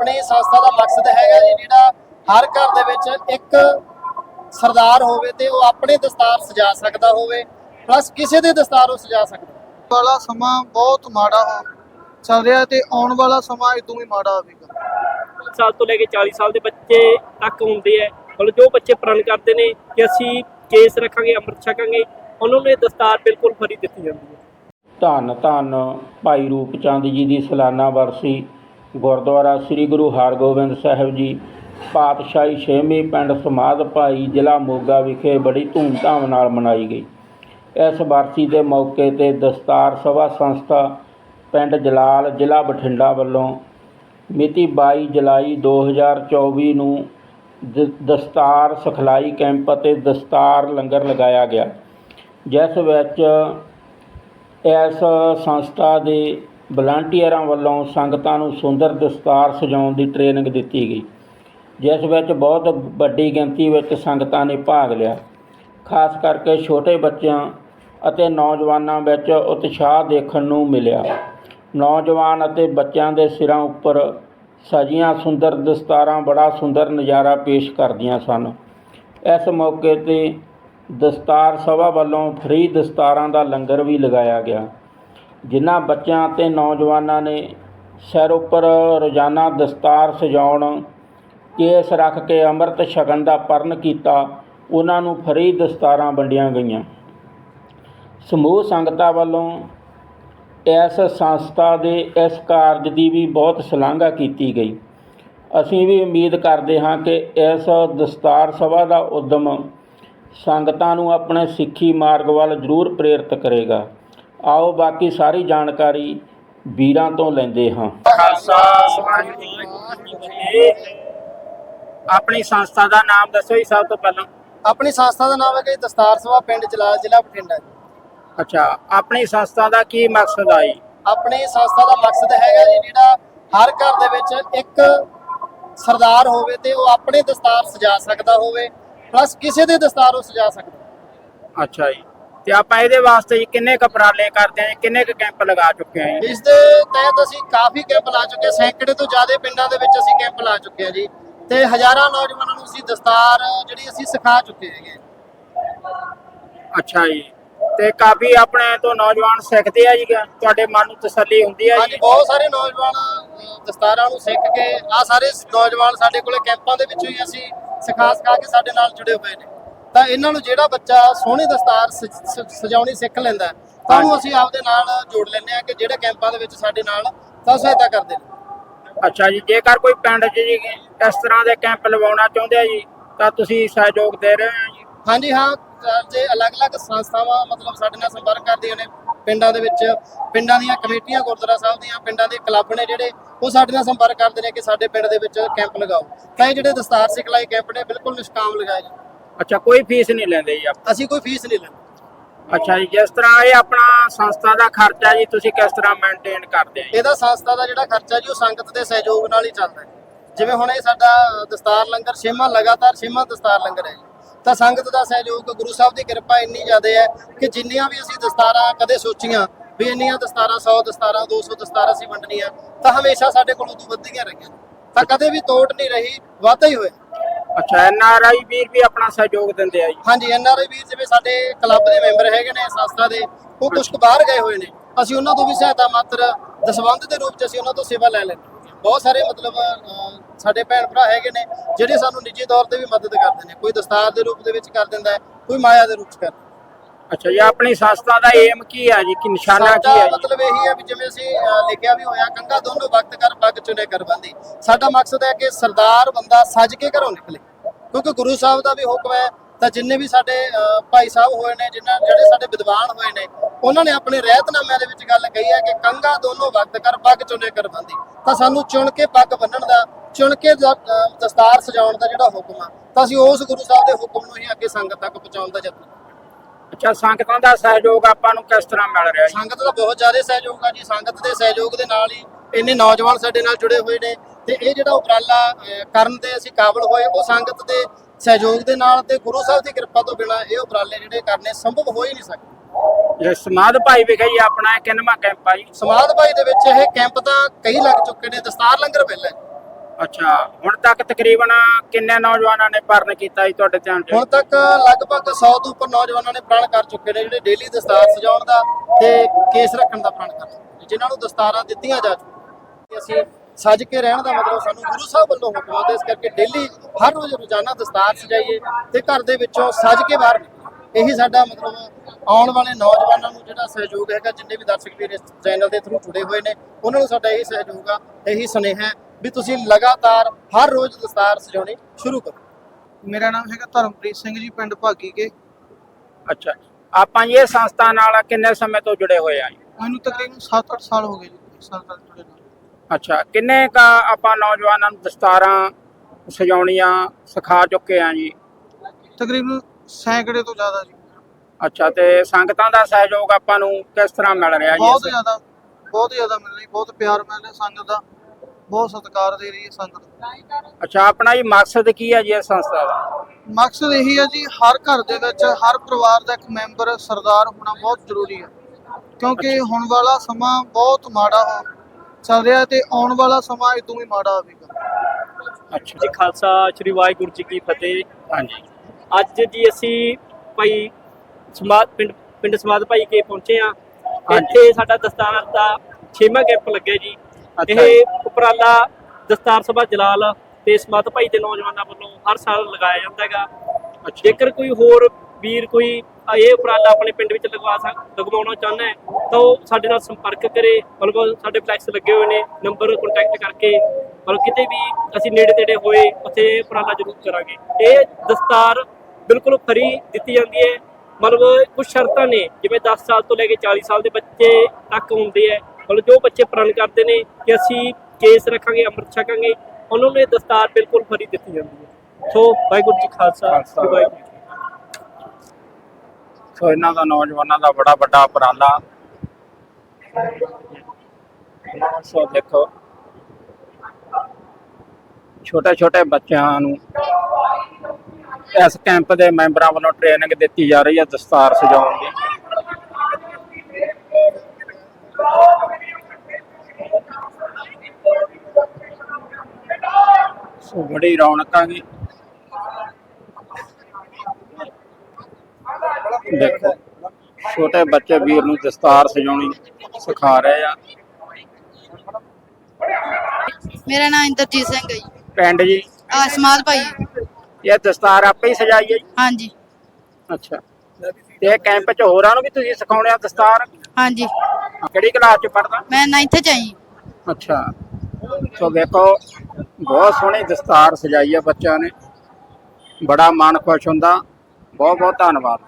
ਆਪਣੀ ਸੰਸਥਾ ਦਾ ਮਕਸਦ ਹੈਗਾ ਜੀ ਜਿਹੜਾ ਹਰ ਘਰ ਦੇ ਵਿੱਚ ਇੱਕ ਸਰਦਾਰ ਹੋਵੇ ਤੇ ਉਹ ਆਪਣੇ ਦਸਤਾਰ ਸਜਾ ਸਕਦਾ ਹੋਵੇ ਪਲੱਸ ਕਿਸੇ ਦੇ ਦਸਤਾਰ ਉਹ ਸਜਾ ਸਕਦਾ। ਵਾਲਾ ਸਮਾਂ ਬਹੁਤ ਮਾੜਾ ਹੋ ਚੱਲ ਰਿਹਾ ਤੇ ਆਉਣ ਵਾਲਾ ਸਮਾਂ ਇਦੋਂ ਵੀ ਮਾੜਾ ਹੋਵੇਗਾ। ਸਾਲ ਤੋਂ ਲੈ ਕੇ 40 ਸਾਲ ਦੇ ਬੱਚੇ ਤੱਕ ਹੁੰਦੇ ਆ ਮਤਲਬ ਜੋ ਬੱਚੇ ਪ੍ਰਣ ਕਰਦੇ ਨੇ ਕਿ ਅਸੀਂ ਕੇਸ ਰੱਖਾਂਗੇ ਅੰਮ੍ਰਿਤ ਛਕਾਂਗੇ ਉਹਨਾਂ ਨੂੰ ਇਹ ਦਸਤਾਰ ਬਿਲਕੁਲ ਫਰੀ ਦਿੱਤੀ ਜਾਂਦੀ ਹੈ। ਧੰਨ ਧੰਨ ਭਾਈ ਰੂਪ ਚੰਦ ਜੀ ਦੀ ਸਾਲਾਨਾ ਵਰਸੀ ਗੁਰਦੁਆਰਾ ਸ੍ਰੀ ਗੁਰੂ ਹਰਗੋਬਿੰਦ ਸਾਹਿਬ ਜੀ, ਪਾਤਸ਼ਾਹੀ ਛੇਵੀਂ ਪਿੰਡ ਸਮਾਧ ਭਾਈ ਜ਼ਿਲ੍ਹਾ ਮੋਗਾ ਵਿਖੇ ਬੜੀ ਧੂਮਧਾਮ ਨਾਲ ਮਨਾਈ ਗਈ। ਇਸ ਵਰਸੀ ਦੇ ਮੌਕੇ ਤੇ ਦਸਤਾਰ ਸਭਾ ਸੰਸਥਾ ਪਿੰਡ ਜਲਾਲ ਜ਼ਿਲ੍ਹਾ ਬਠਿੰਡਾ ਵੱਲੋਂ ਮਿਤੀ 22 ਜੁਲਾਈ 2024 ਨੂੰ ਦਸਤਾਰ ਸਿਖਲਾਈ ਕੈਂਪ ਅਤੇ ਦਸਤਾਰ ਲੰਗਰ ਲਗਾਇਆ ਗਿਆ। ਜਿਸ ਵਿੱਚ ਇਸ ਸੰਸਥਾ ਦੇ ਵਲੰਟੀਅਰਾਂ ਵੱਲੋਂ ਸੰਗਤਾਂ ਨੂੰ ਸੁੰਦਰ ਦਸਤਾਰ ਸਜਾਉਣ ਦੀ ਟ੍ਰੇਨਿੰਗ ਦਿੱਤੀ ਗਈ, ਜਿਸ ਵਿੱਚ ਬਹੁਤ ਵੱਡੀ ਗਿਣਤੀ ਵਿੱਚ ਸੰਗਤਾਂ ਨੇ ਭਾਗ ਲਿਆ। ਖਾਸ ਕਰਕੇ ਛੋਟੇ ਬੱਚਿਆਂ ਅਤੇ ਨੌਜਵਾਨਾਂ ਵਿੱਚ ਉਤਸ਼ਾਹ ਦੇਖਣ ਨੂੰ ਮਿਲਿਆ। ਨੌਜਵਾਨ ਅਤੇ ਬੱਚਿਆਂ ਦੇ ਸਿਰਾਂ ਉੱਪਰ ਸਜੀਆਂ ਸੁੰਦਰ ਦਸਤਾਰਾਂ ਬੜਾ ਸੁੰਦਰ ਨਜ਼ਾਰਾ ਪੇਸ਼ ਕਰਦੀਆਂ ਸਨ। ਇਸ ਮੌਕੇ ਤੇ ਦਸਤਾਰ ਸਭਾ ਵੱਲੋਂ ਫ੍ਰੀ ਦਸਤਾਰਾਂ ਦਾ ਲੰਗਰ ਵੀ ਲਗਾਇਆ ਗਿਆ। ਜਿਨ੍ਹਾਂ ਬੱਚਿਆਂ ਅਤੇ ਨੌਜਵਾਨਾਂ ਨੇ ਸਿਰ ਉੱਪਰ ਰੋਜ਼ਾਨਾ ਦਸਤਾਰ ਸਜਾਉਣ, ਕੇਸ ਰੱਖ ਕੇ ਅੰਮ੍ਰਿਤ ਛਕਣ ਦਾ ਪਰਨ ਕੀਤਾ, ਉਹਨਾਂ ਨੂੰ ਫਰੀ ਦਸਤਾਰਾਂ ਵੰਡੀਆਂ ਗਈਆਂ। ਸਮੂਹ ਸੰਗਤਾਂ ਵੱਲੋਂ ਇਸ ਸੰਸਥਾ ਦੇ ਇਸ ਕਾਰਜ ਦੀ ਵੀ ਬਹੁਤ ਸ਼ਲਾਘਾ ਕੀਤੀ ਗਈ। ਅਸੀਂ ਵੀ ਉਮੀਦ ਕਰਦੇ ਹਾਂ ਕਿ ਇਸ ਦਸਤਾਰ ਸਭਾ ਦਾ ਉਦਮ ਸੰਗਤਾਂ ਨੂੰ ਆਪਣੇ ਸਿੱਖੀ ਮਾਰਗ ਵੱਲ ਜ਼ਰੂਰ ਪ੍ਰੇਰਿਤ ਕਰੇਗਾ। ਆਓ ਬਾਕੀ ਸਾਰੀ ਜਾਣਕਾਰੀ ਵੀਰਾਂ ਤੋਂ ਲੈਂਦੇ ਹਾਂ। ਖਾਲਸਾ ਕੀ। ਆਪਣੀ ਸੰਸਥਾ ਦਾ ਨਾਮ ਦੱਸੋ ਜੀ ਸਭ ਤੋਂ ਪਹਿਲਾਂ। ਆਪਣੀ ਸੰਸਥਾ ਦਾ ਨਾਮ ਹੈਗਾ ਜੀ ਦਸਤਾਰ ਸਭਾ ਪਿੰਡ ਜਲਾਲ ਜ਼ਿਲ੍ਹਾ ਬਠਿੰਡਾ ਜੀ। ਅੱਛਾ ਆਪਣੀ ਸੰਸਥਾ ਦਾ ਕੀ ਮਕਸਦ ਆ ਜੀ? ਆਪਣੀ ਸੰਸਥਾ ਦਾ ਮਕਸਦ ਹੈਗਾ ਜੀ ਜਿਹੜਾ ਹਰ ਘਰ ਦੇ ਵਿੱਚ ਇੱਕ ਸਰਦਾਰ ਹੋਵੇ ਤੇ ਉਹ ਆਪਣੇ ਦਸਤਾਰ ਸਜਾ ਸਕਦਾ ਹੋਵੇ ਪਲੱਸ ਕਿਸੇ ਦੇ ਦਸਤਾਰ ਉਹ ਸਜਾ ਸਕਦਾ। ਅੱਛਾ ਜੀ। ਤੇ ਆਪਾਂ ਇਹਦੇ ਵਾਸਤੇ ਜੀ ਕਿੰਨੇ ਕੁ ਉਪਰਾਲੇ ਕਰਦੇ ਆਂ ਕਿੰਨੇ ਕੁ ਕੈਂਪ ਲਗਾ ਚੁੱਕੇ ਆਂ ਜੀ? ਇਸ ਦੇ ਤਹਿਤ ਅਸੀਂ ਕਾਫੀ ਕੈਂਪ ਲਾ ਚੁੱਕੇ ਹਾਂ। ਸੈਂਕੜੇ ਤੋਂ ਜ਼ਿਆਦਾ ਪਿੰਡਾਂ ਦੇ ਵਿੱਚ ਅਸੀਂ ਕੈਂਪ ਲਾ ਚੁੱਕੇ ਹਾਂ ਜੀ। ਤੇ ਹਜ਼ਾਰਾਂ ਨੌਜਵਾਨਾਂ ਨੂੰ ਅਸੀਂ ਦਸਤਾਰ ਜਿਹੜੀ ਅਸੀਂ ਸਿਖਾ ਚੁੱਕੇ ਹੈਗੇ। ਅੱਛਾ ਜੀ। ਤੇ ਕਾਫੀ ਆਪਣੇ ਤੋਂ ਨੌਜਵਾਨ ਸਿੱਖਦੇ ਆ ਜੀ ਤੁਹਾਡੇ ਮਨ ਨੂੰ ਤਸੱਲੀ ਹੁੰਦੀ ਆ ਹਾਂਜੀ ਜੀ? ਬਹੁਤ ਸਾਰੇ ਨੌਜਵਾਨ ਦਸਤਾਰਾਂ ਨੂੰ ਸਿੱਖ ਕੇ ਆ ਸਾਰੇ ਨੌਜਵਾਨ ਸਾਡੇ ਕੋਲੇ ਕੈਂਪਾਂ ਦੇ ਵਿੱਚੋਂ ਹੀ ਅਸੀਂ ਸਿਖਾ ਸਿਖਾ ਕੇ ਸਾਡੇ ਨਾਲ ਜੁੜੇ ਹੋਏ ਨੇ। ਤਾਂ ਇਹਨਾਂ ਨੂੰ ਜਿਹੜਾ ਬੱਚਾ ਸੋਹਣੀ ਦਸਤਾਰ ਸਜਾਉਣੀ ਸਿੱਖ ਲੈਂਦਾ ਤਾਂ ਉਹਨੂੰ ਅਸੀਂ ਆਪਦੇ ਨਾਲ ਜੋੜ ਲੈਂਦੇ ਆ ਕਿ ਜਿਹੜੇ ਕੈਂਪਾਂ ਦੇ ਵਿੱਚ ਸਾਡੇ ਨਾਲ ਤਾਂ ਸਹਾਇਤਾ ਕਰਦੇ ਨੇ। ਅੱਛਾ ਜੀ ਜੇਕਰ ਕੋਈ ਪਿੰਡ 'ਚ ਜੀ ਇਸ ਤਰ੍ਹਾਂ ਦੇ ਕੈਂਪ ਲਵਾਉਣਾ ਚਾਹੁੰਦੇ ਆ ਜੀ ਤਾਂ ਤੁਸੀਂ ਸਹਿਯੋਗ ਦੇ ਰਹੇ ਹੋ ਜੀ? ਹਾਂਜੀ ਹਾਂ ਜੇ ਅਲੱਗ-ਅਲੱਗ ਸੰਸਥਾਵਾਂ ਮਤਲਬ ਸਾਡੇ ਨਾਲ ਸੰਪਰਕ ਕਰਦੀਆਂ ਨੇ ਪਿੰਡਾਂ ਦੇ ਵਿੱਚ। ਪਿੰਡਾਂ ਦੀਆਂ ਕਮੇਟੀਆਂ ਗੁਰਦੁਆਰਾ ਸਾਹਿਬ ਦੀਆਂ ਪਿੰਡਾਂ ਦੇ ਕਲੱਬ ਨੇ ਜਿਹੜੇ ਉਹ ਸਾਡੇ ਨਾਲ ਸੰਪਰਕ ਕਰਦੇ ਨੇ ਕਿ ਸਾਡੇ ਪਿੰਡ ਦੇ ਵਿੱਚ ਕੈਂਪ ਲਗਾਓ। ਤਾਂ ਇਹ ਜਿਹੜੇ ਦਸਤਾਰ ਸਿਖਲਾਈ ਕੈਂਪ ਨੇ ਬਿਲਕੁਲ ਨਿਸ਼ਕਾਮ ਲਗਾਏ ਜੀ ਅੱਛਾ ਕੋਈ ਫੀਸ ਨਹੀਂ ਲੈਂਦੇ ਜੀ ਆਪ? ਅਸੀਂ ਕੋਈ ਫੀਸ ਨਹੀਂ ਲੈਂਦੇ। ਅੱਛਾ ਜੀ ਜਿਸ ਤਰ੍ਹਾਂ ਇਹ ਆਪਣਾ ਸੰਸਥਾ ਦਾ ਖਰਚਾ ਜੀ ਤੁਸੀਂ ਕਿਸ ਤਰ੍ਹਾਂ ਮੇਨਟੇਨ ਕਰਦੇ ਆ ਜੀ? ਇਹਦਾ ਸੰਸਥਾ ਦਾ ਜਿਹੜਾ ਖਰਚਾ ਜੀ ਉਹ ਸੰਗਤ ਦੇ ਸਹਿਯੋਗ ਨਾਲ ਹੀ ਚੱਲਦਾ ਹੈ ਜਿਵੇਂ ਹੁਣ ਇਹ ਸਾਡਾ ਦਸਤਾਰ ਲੰਗਰ ਛੇਵਾਂ ਲਗਾਤਾਰ ਛੇਵਾਂ ਦਸਤਾਰ ਲੰਗਰ ਹੈ ਜੀ। ਤਾਂ ਸੰਗਤ ਦਾ ਸਹਿਯੋਗ ਗੁਰੂ ਸਾਹਿਬ ਦੀ ਕਿਰਪਾ ਇੰਨੀ ਜ਼ਿਆਦਾ ਹੈ ਕਿ ਜਿੰਨੀਆਂ ਵੀ ਅਸੀਂ ਦਸਤਾਰਾਂ ਕਦੇ ਸੋਚੀਆਂ ਵੀ ਇੰਨੀਆਂ ਦਸਤਾਰਾਂ 100 ਦਸਤਾਰਾਂ 200 ਦਸਤਾਰਾਂ ਅਸੀਂ ਵੰਡਣੀਆਂ ਤਾਂ ਹਮੇਸ਼ਾ ਸਾਡੇ ਕੋਲ ਉਦੋਂ ਵੱਧੀਆਂ ਰਹੀਆਂ। ਤਾਂ ਕਦੇ ਵੀ ਤੋਟ ਨਹੀਂ ਰਹੀ ਵਾਧਾ ਹੀ ਹੋਇਆ। ਅੱਛਾ ਐਨ ਆਰ ਆਈ ਵੀਰ ਵੀ ਆਪਣਾ ਸਹਿਯੋਗ ਦਿੰਦੇ ਆ ਜੀ। ਹਾਂਜੀ ਐਨ ਆਰ ਆਈ ਵੀਰ ਜਿਵੇਂ ਸਾਡੇ ਕਲੱਬ ਦੇ ਮੈਂਬਰ ਹੈਗੇ ਨੇ, ਸੰਸਥਾ ਦੇ, ਉਹ ਕੁਝ ਬਾਹਰ ਗਏ ਹੋਏ ਨੇ। ਅਸੀਂ ਉਹਨਾਂ ਤੋਂ ਵੀ ਸਹਾਇਤਾ ਮਾਤਰ ਦਸਵੰਧ ਦੇ ਰੂਪ ਚ ਅਸੀਂ ਉਹਨਾਂ ਤੋਂ ਸੇਵਾ ਲੈ ਲੈਂਦੇ ਬਹੁਤ ਸਾਰੇ ਮਤਲਬ ਸਾਡੇ ਭੈਣ ਭਰਾ ਹੈਗੇ ਨੇ, ਜਿਹੜੇ ਸਾਨੂੰ ਨਿੱਜੀ ਤੌਰ ਤੇ ਵੀ ਮਦਦ ਕਰਦੇ ਨੇ। ਕੋਈ ਦਸਤਾਰ ਦੇ ਰੂਪ ਦੇ ਵਿੱਚ ਕਰ ਦਿੰਦਾ ਹੈ, ਕੋਈ ਮਾਇਆ ਦੇ ਰੂਪ ਚ ਕਰ ਅੱਛਾ ਜੀ ਆਪਣੀ ਸੰਸਥਾ ਦਾ ਏਮ ਕੀ ਆ ਜੀ? ਕਿ ਨਿਸ਼ਾਨਾ ਕੀ ਸਾਡਾ ਹੈ ਜੀ? ਮਤਲਬ ਇਹੀ ਹੈ ਵੀ ਜਿਵੇਂ ਅਸੀਂ ਅਹ, ਲਿਖਿਆ ਵੀ ਹੋਇਆ ਕੰਗਾ ਦੋਨੋਂ ਵਕਤ ਕਰ ਪੱਗ ਚੁਨੇ ਕਰ ਬੰਦੀ। ਸਾਡਾ ਮਕਸਦ ਹੈ ਕਿ ਸਰਦਾਰ ਬੰਦਾ ਸੱਜ ਕੇ ਘਰੋਂ ਨਿਕਲੇ। ਕਿਉਂਕਿ ਗੁਰੂ ਸਾਹਿਬ ਦਾ ਵੀ ਹੁਕਮ ਹੈ ਤਾਂ ਜਿੰਨੇ ਵੀ ਸਾਡੇ ਅਹ, ਭਾਈ ਸਾਹਿਬ ਹੋਏ ਨੇ ਜਿਨ੍ਹਾਂ ਜਿਹੜੇ ਸਾਡੇ ਵਿਦਵਾਨ ਹੋਏ ਨੇ ਉਹਨਾਂ ਨੇ ਆਪਣੇ ਰਹਿਤਨਾਮਿਆਂ ਦੇ ਵਿੱਚ ਗੱਲ ਕਹੀ ਹੈ ਕਿ ਕੰਗਾ ਦੋਨੋਂ ਵਕਤ ਕਰ ਪੱਗ ਚੁਨੇ ਕਰ ਬੰਦੀ। ਤਾਂ ਸਾਨੂੰ ਚੁਣ ਕੇ ਪੱਗ ਬੰਨਣ ਦਾ ਚੁਣ ਕੇ ਦ- ਅਹ, ਦਸਤਾਰ ਸਜਾਉਣ ਦਾ ਜਿਹੜਾ ਹੁਕਮ ਆ ਤਾਂ ਅਸੀਂ ਉਸ ਗੁਰੂ ਸਾਹਿਬ ਦੇ ਹੁਕਮ ਨੂੰ ਹੀ ਅੱਗੇ ਸੰਗਤ ਤੱਕ ਪਹੁੰਚਾਉਣ ਦਾ ਯਤਨ। ਅੱਛਾ ਸੰਗਤਾਂ ਦਾ ਸਹਿਯੋਗ ਆਪਾਂ ਨੂੰ ਕਿਸ ਤਰ੍ਹਾਂ ਮਿਲ ਰਿਹਾ ਜੀ? ਸੰਗਤ ਦਾ ਬਹੁਤ ਜ਼ਿਆਦਾ ਸਹਿਯੋਗ ਆ ਜੀ ਸੰਗਤ ਦੇ ਸਹਿਯੋਗ ਦੇ ਨਾਲ ਹੀ ਇੰਨੇ ਨੌਜਵਾਨ ਸਾਡੇ ਨਾਲ ਜੁੜੇ ਹੋਏ ਨੇ ਤੇ ਇਹ ਜਿਹੜਾ ਉਪਰਾਲਾ ਅਹ, ਕਰਨ ਦੇ ਅਸੀਂ ਕਾਬਲ ਹੋਏ ਉਹ ਸੰਗਤ ਦੇ ਸਹਿਯੋਗ ਦੇ ਨਾਲ ਤੇ ਗੁਰੂ ਸਾਹਿਬ ਦੀ ਕਿਰਪਾ ਤੋਂ ਬਿਨਾ ਇਹ ਉਪਰਾਲੇ ਜਿਹੜੇ ਕਰਨੇ ਸੰਭਵ ਹੋ ਹੀ ਨਹੀਂ ਸਕਦੇ ਜੇ ਸਮਾਧ ਭਾਈ ਵਿਖੇ ਜੀ ਆਪਣਾ ਇਹ ਕਿੰਨਵਾਂ ਕੈਂਪ ਆ ਜੀ? ਸਮਾਧ ਭਾਈ ਦੇ ਵਿੱਚ ਇਹ ਕੈਂਪ ਤਾਂ ਕਈ ਲੱਗ ਚੁੱਕੇ ਨੇ ਦਸਤਾਰ ਲੰਗਰ ਪਹਿਲਾਂ ਹੈ। ਅੱਛਾ, ਹੁਣ ਤੱਕ ਤਕਰੀਬਨ ਕਿੰਨੇ ਨੌਜਵਾਨਾਂ ਨੇ ਪਰਨ ਕੀਤਾ ਜੀ ਤੁਹਾਡੇ ਧਿਆਨ ਚ? ਹੁਣ ਤੱਕ ਲਗਭਗ 100 ਤੋਂ ਉੱਪਰ ਨੌਜਵਾਨਾਂ ਨੇ ਪ੍ਰਣ ਕਰ ਚੁੱਕੇ ਨੇ, ਜਿਹੜੇ ਡੇਲੀ ਦਸਤਾਰ ਸਜਾਉਣ ਦਾ ਤੇ ਕੇਸ ਰੱਖਣ ਦਾ ਪ੍ਰਣ ਕਰ ਚੁੱਕੇ ਨੇ, ਜਿਨ੍ਹਾਂ ਨੂੰ ਦਸਤਾਰਾਂ ਦਿੱਤੀਆਂ ਜਾ ਚੁੱਕੀਆਂ ਅਸੀਂ ਸਜ ਕੇ ਰਹਿਣ ਦਾ ਮਤਲਬ ਸਾਨੂੰ ਗੁਰੂ ਸਾਹਿਬ ਵੱਲੋਂ ਹੁਕਮ ਆਉਂਦਾ, ਇਸ ਕਰਕੇ ਡੇਲੀ ਹਰ ਰੋਜ਼ ਰੋਜ਼ਾਨਾ ਦਸਤਾਰ ਸਜਾਈਏ ਤੇ ਘਰ ਦੇ ਵਿੱਚੋਂ ਸੱਜ ਕੇ ਬਾਹਰ ਨਿਕਲੀਏ। ਇਹੀ ਸਾਡਾ ਮਤਲਬ ਆਉਣ ਵਾਲੇ ਨੌਜਵਾਨਾਂ ਨੂੰ ਜਿਹੜਾ ਸਹਿਯੋਗ ਹੈਗਾ, ਜਿੰਨੇ ਵੀ ਦਰਸ਼ਕ ਵੀਰ ਇਸ ਚੈਨਲ ਦੇ ਥਰੂ ਜੁੜੇ ਹੋਏ ਨੇ, ਉਹਨਾਂ ਨੂੰ ਸਾਡਾ ਇਹੀ ਸਹਿਯੋਗ ਆ, ਇਹੀ ਸੁਨੇਹਾ ਹੈ। ਵੀ ਤੁਸੀਂ ਲਗਾਤਾਰ ਹਰ ਰੋਜ਼ ਦਸਤਾਰ ਸਜਾਉਣੀ ਸ਼ੁਰੂ ਕਰੋ। ਮੇਰਾ ਨਾਮ ਹੈਗਾ ਧਰਮਪ੍ਰੀਤ ਸਿੰਘ ਜੀ ਪਿੰਡ ਭਾਗੀ ਕੇ। ਅੱਛਾ ਆਪਾਂ ਇਹ ਸੰਸਥਾ ਨਾਲ ਕਿੰਨੇ ਸਮੇਂ ਤੋਂ ਜੁੜੇ ਹੋਏ ਆ ਜੀ? ਮੈਨੂੰ ਤਕਰੀਬਨ 7-8 ਸਾਲ ਹੋ ਗਏ ਜੀ ਸਾਲ ਤੱਕ ਜੁੜੇ ਨੂੰ ਅੱਛਾ ਕਿੰਨੇ ਕਾ ਆਪਾਂ ਨੌਜਵਾਨਾਂ ਨੂੰ ਦਸਤਾਰਾਂ ਸਜਾਉਣੀਆਂ ਸਿਖਾ ਚੁੱਕੇ ਆ ਜੀ? ਤਕਰੀਬਨ ਸੈਂਕੜੇ ਤੋਂ ਜ਼ਿਆਦਾ ਜੀ। ਅੱਛਾ ਤੇ ਸੰਗਤਾਂ ਦਾ ਸਹਿਯੋਗ ਆਪਾਂ ਨੂੰ ਕਿਸ ਤਰ੍ਹਾਂ ਮਿਲ ਰਿਹਾ ਜੀ ਬਹੁਤ ਜ਼ਿਆਦਾ ਬਹੁਤ ਜ਼ਿਆਦਾ ਮਿਲ ਰਹੀ ਬਹੁਤ ਪਿਆਰ ਮਿਲ ਰਿਹਾ ਸੰਗਤ ਦਾ। ਬਹੁਤ ਸਤਿਕਾਰ ਦੇ ਰਹੀ ਹੈ ਸੰਗਤ ਅੱਛਾ ਆਪਣਾ ਜੀ ਮਕਸਦ ਕੀ ਹੈ ਜੀ ਇਸ ਸੰਸਥਾ ਦਾ? ਮਕਸਦ ਇਹੀ ਹੈ ਜੀ ਹਰ ਘਰ ਦੇ ਵਿੱਚ ਹਰ ਪਰਿਵਾਰ ਦਾ ਇੱਕ ਮੈਂਬਰ ਸਰਦਾਰ ਹੋਣਾ ਬਹੁਤ ਜ਼ਰੂਰੀ ਹੈ ਕਿਉਂਕਿ ਹੁਣ ਵਾਲਾ ਸਮਾਂ ਬਹੁਤ ਮਾੜਾ ਹੋ ਚੱਲ ਰਿਹਾ ਤੇ ਆਉਣ ਵਾਲਾ ਸਮਾਂ ਇਦੋਂ ਵੀ ਮਾੜਾ ਹੋਵੇਗਾ। ਅੱਛਾ। ਜੀ ਖਾਲਸਾ ਸ੍ਰੀ ਵਾਹਿਗੁਰੂ ਜੀ ਕੀ ਫਤਿਹ। ਹਾਂਜੀ। ਅੱਜ ਜੀ ਅਸੀਂ ਭਾਈ ਸਮਾਦ ਪਿੰਡ ਪਿੰਡ ਸਮਾਦ ਭਾਈ ਕੇ ਪਹੁੰਚੇ ਆ। ਇੱਥੇ ਸਾਡਾ ਦਸਤਾਰ ਦਾ 6ਵਾਂ ਕੈਂਪ ਲੱਗਿਆ ਜੀ। ਇਹ ਉਪਰਾਲਾ ਦਸਤਾਰ ਸਭਾ ਜਲਾਲ ਤੇ ਸਮਾਦ ਭਾਈ ਦੇ ਨੌਜਵਾਨਾਂ ਵੱਲੋਂ ਹਰ ਸਾਲ ਲਗਾਇਆ ਜਾਂਦਾ ਹੈਗਾ। ਜੇਕਰ ਕੋਈ ਹੋਰ ਵੀਰ ਕੋਈ ਇਹ ਉਪਰਾਲਾ ਆਪਣੇ ਪਿੰਡ ਵਿੱਚ ਲਗਵਾ ਸਕ ਲਗਵਾਉਣਾ ਚਾਹੁੰਦਾ ਹੈ ਤਾਂ ਉਹ ਸਾਡੇ ਨਾਲ ਸੰਪਰਕ ਕਰੇ ਮਤਲਬ ਸਾਡੇ ਫਲੈਕਸ ਲੱਗੇ ਹੋਏ ਨੇ ਨੰਬਰ ਕੰਟੈਕਟ ਕਰਕੇ ਮਤਲਬ ਕਿਤੇ ਵੀ ਅਸੀਂ ਨੇੜੇ ਤੇੜੇ ਹੋਏ ਉੱਥੇ ਇਹ ਉਪਰਾਲਾ ਜ਼ਰੂਰ ਕਰਾਂਗੇ। ਇਹ ਦਸਤਾਰ ਬਿਲਕੁਲ ਫਰੀ ਦਿੱਤੀ ਜਾਂਦੀ ਹੈ। ਮਤਲਬ ਕੁਝ ਸ਼ਰਤਾਂ ਨੇ ਜਿਵੇਂ 10 ਸਾਲ ਤੋਂ ਲੈ ਕੇ 40 ਸਾਲ ਦੇ ਬੱਚੇ ਤੱਕ ਹੁੰਦੇ ਹੈ ਮਤਲਬ ਜੋ ਬੱਚੇ ਪ੍ਰਣ ਕਰਦੇ ਨੇ ਕਿ ਅਸੀਂ ਕੇਸ ਰੱਖਾਂਗੇ, ਅੰਮ੍ਰਿਤ ਛਕਾਂਗੇ, ਉਹਨਾਂ ਨੂੰ ਇਹ ਦਸਤਾਰ ਬਿਲਕੁਲ ਫਰੀ ਦਿੱਤੀ ਜਾਂਦੀ ਹੈ। ਸੋ ਵਾਹਿਗੁਰੂ ਜੀ ਖਾਲਸਾ ਵਾਹਿਗੁਰੂ ਸੋ ਇਹਨਾਂ ਦਾ ਨੌਜਵਾਨਾਂ ਦਾ ਬੜਾ ਵੱਡਾ ਉਪਰਾਲਾ। ਸੋ ਦੇਖੋ ਛੋਟੇ ਛੋਟੇ ਬੱਚਿਆਂ ਨੂੰ ਇਸ ਕੈਂਪ ਦੇ ਮੈਂਬਰਾਂ ਵੱਲੋਂ ਟ੍ਰੇਨਿੰਗ ਦਿੱਤੀ ਜਾ ਰਹੀ ਹੈ ਦਸਤਾਰ ਸਜਾਉਣ ਦੀ। ਸੋ ਬੜੀ ਰੌਣਕਾਂ ਗੀ ਦੇਖੋ ਛੋਟੇ ਬੱਚੇ ਵੀਰ ਨੂੰ ਦਸਤਾਰ ਸਜਾਉਣੀ ਸਿਖਾ ਰਹੇ ਆ। ਮੇਰਾ ਨਾਮ ਇੰਦਰਜੀਤ ਸਿੰਘ ਹੈ ਜੀ। ਪਿੰਡ ਜੀ? ਆਸਮਾਦ ਭਾਈ। ਇਹ ਦਸਤਾਰ ਆਪੇ ਹੀ ਸਜਾਈ ਹੈ ਜੀ? ਹਾਂਜੀ। ਅੱਛਾ। ਤੇ ਕੈਂਪ 'ਚ ਹੋਰਾਂ ਨੂੰ ਵੀ ਤੁਸੀਂ ਸਿਖਾਉਣੇ ਆ ਦਸਤਾਰ? ਹਾਂਜੀ। ਕਿਹੜੀ ਕਲਾਸ 'ਚ ਪੜਦਾ ਮੈਂ 9th ਚ ਆਈ ਅੱਛਾ। ਸੋ ਦੇਖੋ ਬਹੁਤ ਸੋਹਣੀ ਦਸਤਾਰ ਸਜਾਈ ਹੈ ਬੱਚਿਆਂ ਨੇ। ਬੜਾ ਮਨ ਖੁਸ਼ ਹੁੰਦਾ। ਬਹੁਤ ਬਹੁਤ ਧੰਨਵਾਦ।